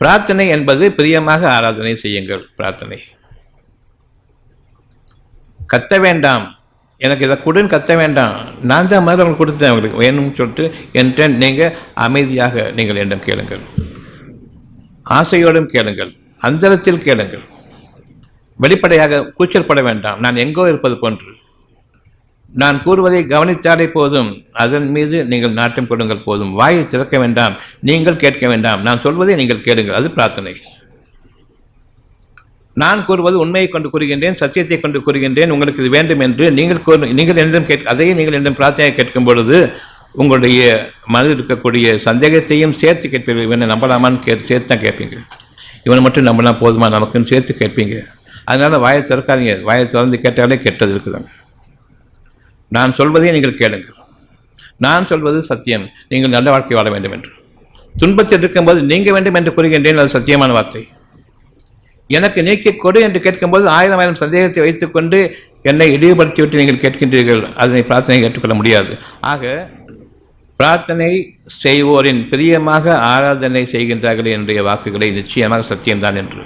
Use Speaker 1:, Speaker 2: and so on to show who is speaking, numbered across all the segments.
Speaker 1: பிரார்த்தனை என்பது பிரியமாக ஆராதனை செய்யுங்கள் பிரார்த்தனை. கத்த வேண்டாம். எனக்கு இதை கொடுன்னு கத்த வேண்டாம். நான் தான் மாதிரி உங்களுக்கு கொடுத்தேன் உங்களுக்கு. வேணும்னு சொல்லிட்டு என்கிட்ட நீங்கள் அமைதியாக நீங்கள் என்னிடம் கேளுங்கள். ஆசையோடும் கேளுங்கள். அந்தரத்தில் கேளுங்கள். வெளிப்படையாக கூச்சல்பட வேண்டாம். நான் எங்கோ இருப்பது போன்று. நான் கூறுவதை கவனித்தாலே போதும். அதன் மீது நீங்கள் நாட்டம் கொடுங்கள் போதும். வாயை திறக்க வேண்டாம். நீங்கள் கேட்க வேண்டாம். நான் சொல்வதை நீங்கள் கேளுங்கள். அது பிரார்த்தனை. நான் கூறுவது உண்மையை கொண்டு கூறுகின்றேன் சத்தியத்தை கொண்டு கூறுகின்றேன். உங்களுக்கு இது வேண்டும் என்று நீங்கள் கூறு நீங்கள் என்னிடம் கேட் அதையே நீங்கள் என்னிடம் பிரார்த்தனையை கேட்கும் பொழுது உங்களுடைய மனதில் இருக்கக்கூடிய சந்தேகத்தையும் சேர்த்து கேட்பீர்கள். இவனை நம்பலாமான்னு கே சேர்த்து தான் கேட்பீங்க இவனை மட்டும் நம்பலாம் போதுமா? நமக்குன்னு சேர்த்து கேட்பீங்க. அதனால் வாயை திறக்காதீங்க. வாயை திறந்து கேட்டாலே கெட்டது இருக்குதாங்க நான் சொல்வதை நீங்கள் கேளுங்கள். நான் சொல்வது சத்தியம். நீங்கள் நல்ல வாழ்க்கை வாழ வேண்டும் என்று. துன்பத்தில் இருக்கும்போது நீங்க வேண்டும் என்று கூறுகின்றேன் அது சத்தியமான வார்த்தை. எனக்கு நீக்கி கொடு என்று கேட்கும்போது ஆயிரம் ஆயிரம் சந்தேகத்தை வைத்துக்கொண்டு என்னை இழிவுபடுத்திவிட்டு நீங்கள் கேட்கின்றீர்கள். அதனை பிரார்த்தனை ஏற்றுக்கொள்ள முடியாது. ஆக பிரார்த்தனை செய்வோரின் பிரியமாக ஆராதனை செய்கின்றார்களே என்னுடைய வாக்குகளை நிச்சயமாக சத்தியம்தான் என்று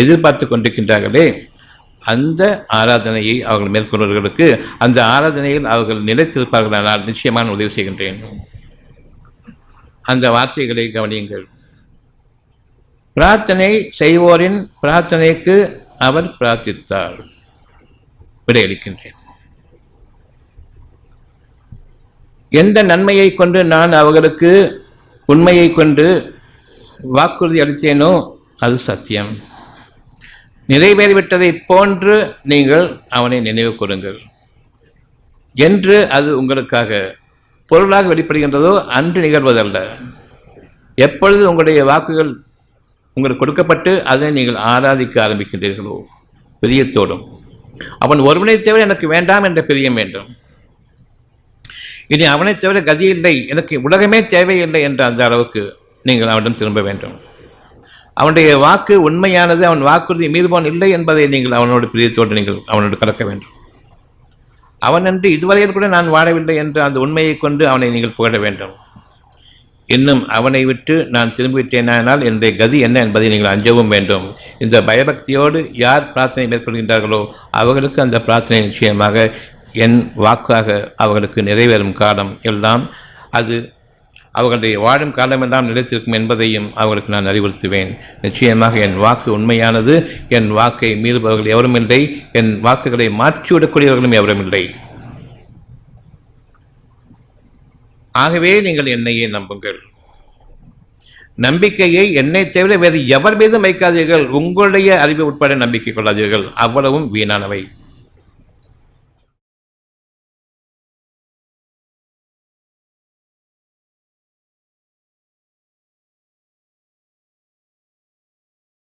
Speaker 1: எதிர்பார்த்து கொண்டிருக்கின்றார்களே. அந்த ஆராதனையை அவர்கள் மேற்கொள்வர்களுக்கு அந்த ஆராதனையில் அவர்கள் நிலைத்திருப்பார்கள் நான் நிச்சயமான உதவி செய்கின்றேன். அந்த வார்த்தைகளை கவனியுங்கள். பிரார்த்தனை செய்வோரின் பிரார்த்தனைக்கு அவர் பிரார்த்தித்தார். விடையளிக்கின்றேன் எந்த நன்மையை கொண்டு நான் அவர்களுக்கு உண்மையை கொண்டு வாக்குறுதி அளித்தேனோ அது சத்தியம். நிறைவேறிவிட்டதைப் போன்று நீங்கள் அவனை நினைவு கூறுங்கள். என்று அது உங்களுக்காக பொருளாக வெளிப்படுகின்றதோ அன்று நிகழ்வதல்ல. எப்பொழுது உங்களுடைய வாக்குகள் உங்களுக்கு கொடுக்கப்பட்டு அதை நீங்கள் ஆராதிக்க ஆரம்பிக்கின்றீர்களோ? பிரியத்தோடும். அவன் ஒருவனை தவிர எனக்கு வேண்டாம் என்ற பிரியம் வேண்டும். இனி அவனை தவிர கதி இல்லை எனக்கு உலகமே தேவையில்லை என்ற அந்த அளவுக்கு நீங்கள் அவனிடம் திரும்ப வேண்டும். அவனுடைய வாக்கு உண்மையானது அவன் வாக்குறுதி மீறுபவன் இல்லை என்பதை நீங்கள் அவனோட பிரியத்தோடு நீங்கள் அவனோடு கலக்க வேண்டும். அவன் என்று இதுவரையில் கூட நான் வாழவில்லை என்று அந்த உண்மையை கொண்டு அவனை நீங்கள் புகழ வேண்டும். இன்னும் அவனை விட்டு நான் திரும்பிவிட்டேனானால் என்னுடைய கதி என்ன என்பதை நீங்கள் அஞ்சவும் வேண்டும். இந்த பயபக்தியோடு யார் பிரார்த்தனை மேற்கொள்கின்றார்களோ அவர்களுக்கு அந்த பிரார்த்தனை நிச்சயமாக என் வாக்காக அவர்களுக்கு நிறைவேறும் காலம் எல்லாம் அது அவர்களுடைய வாழும் காலமெல்லாம் நிலைத்திருக்கும் என்பதையும் அவர்களுக்கு நான் அறிவுறுத்துவேன். நிச்சயமாக என் வாக்கு உண்மையானது என் வாக்கை மீறுபவர்கள் எவரும் இல்லை என் வாக்குகளை மாற்றிவிடக்கூடியவர்களும் எவரும் இல்லை. ஆகவே நீங்கள் என்னையே நம்புங்கள். நம்பிக்கையை என்னை தவிர வேறு எவர் மீதும் வைக்காதீர்கள். உங்களுடைய அறிவு உட்பட நம்பிக்கை கொள்ளாதீர்கள். அவ்வளவும் வீணானவை.